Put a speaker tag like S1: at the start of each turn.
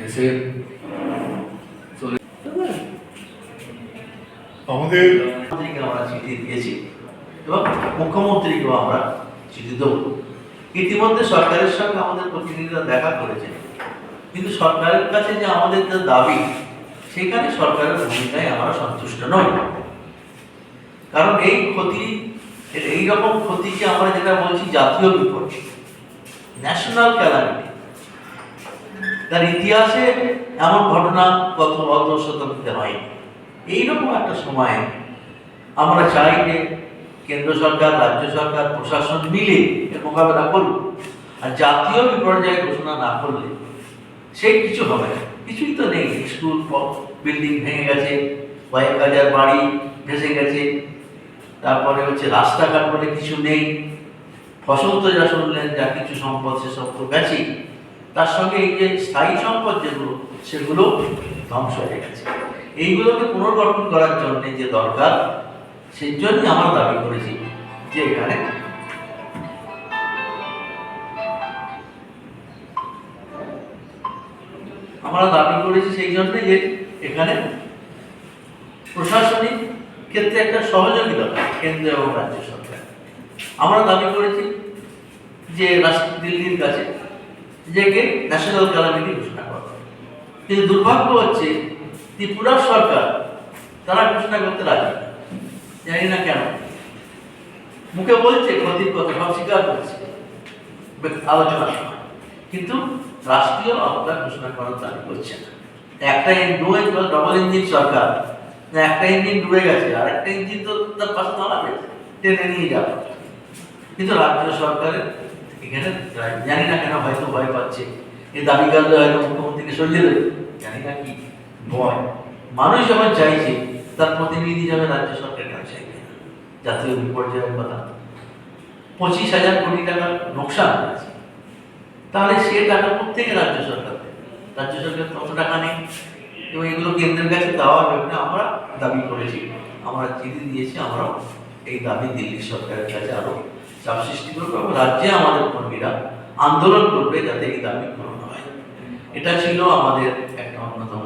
S1: দেশের
S2: আমাদের
S3: আমরা চিঠি দিয়েছি। এবং মুখ্যমন্ত্রীকেও আমরা চিঠি দেবো। ইতিমধ্যে সরকারের সঙ্গে আমাদের প্রতিনিধিরা দেখা করেছে। কিন্তু সরকারের কাছে যে আমাদের যে দাবি সেখানে সরকারের ভূমিকায় আমরা সন্তুষ্ট নই। কারণ এই ক্ষতি এই রকম ক্ষতিকে আমরা যেটা বলছি জাতীয় বিপদ ন্যাশনাল ক্যালামিটি তার ইতিহাসে এমন ঘটনা গত অত শতাব্দীতে হয়নি। এইরকম একটা সময়ে আমরা চাই যে কেন্দ্র সরকার, রাজ্য সরকার, প্রশাসন মিলে এর মোকাবেলা করুক। আর জাতীয় বিপর্যয় ঘোষণা না করলে সে কিছু হবে না। কিছুই তো নেই। স্কুল বিল্ডিং ভেঙে গেছে, কয়েক হাজার বাড়ি ভেসে গেছে, তারপরে হচ্ছে রাস্তাঘাট বলে কিছু নেই। ফসল তো যা শুনলেন, যা কিছু সম্পদ সেসব তো গেছেই। তার সঙ্গে এই যে স্থায়ী সম্পদ যেগুলো, সেগুলো ধ্বংস হয়ে গেছে। এইগুলোকে পুনর্গঠন করার জন্য যে দরকার, সেই জন্যই আমরা দাবি করেছি যে এখানে আমরা দাবি করেছি সেই জন্য যে এখানে প্রশাসনিক ক্ষেত্রে একটা সহযোগিতা কেন্দ্র এবং রাজ্য সরকার। আমরা দাবি করেছি যে রাষ্ট্র দিল্লির কাছে যে কে ন্যাশনাল ক্যালামিটি ঘোষণা করা কিন্তু দুর্ভাগ্য হচ্ছে ত্রিপুরার সরকার তারা ঘোষণা করতে রাজি। জানি না কেন। মুখে বলছে, ক্ষতির কথা, সব স্বীকার করছে। আলোচনার সময়। কিন্তু রাষ্ট্রীয় আওতা ঘোষণা করার দাবি করছে না। একটা ডুবে ডবল ইঞ্জিন সরকার। একটা ইঞ্জিন ডুবে গেছে আর একটা ইঞ্জিন তো তার পাশে দাঁড়াবে। টেনে নিয়ে যাবে। কিন্তু রাজ্য সরকারের এখানে জানি না কেন হয়তো ভয় পাচ্ছে। এই দাবি করলে হয়তো মুখ্যমন্ত্রীকে সরিয়ে দেবে। জানি না কি। ভয়। মানুষ যখন চাইছে, তার প্রতিনিধি যাবে রাজ্য সরকার কেন চাইবে জাতীয় বিপর্যয়ের কথা। পঁচিশ হাজার কোটি টাকা নোকসান হয়েছে। তাহলে সে টাকা প্রত্যেকে রাজ্য সরকার রাজ্য সরকার তত টাকা নেই। এবং এগুলো কেন্দ্রের কাছে দেওয়ার ব্যাপারে আমরা দাবি করেছি। আমরা চিঠি দিয়েছি আমরা এই দাবি দিল্লি সরকারের কাছে আরও চাপ সৃষ্টি করবে এবং রাজ্যে আমাদের কর্মীরা আন্দোলন করবে যাতে এই দাবি পূরণ হয়। এটা ছিল আমাদের একটা অন্যতম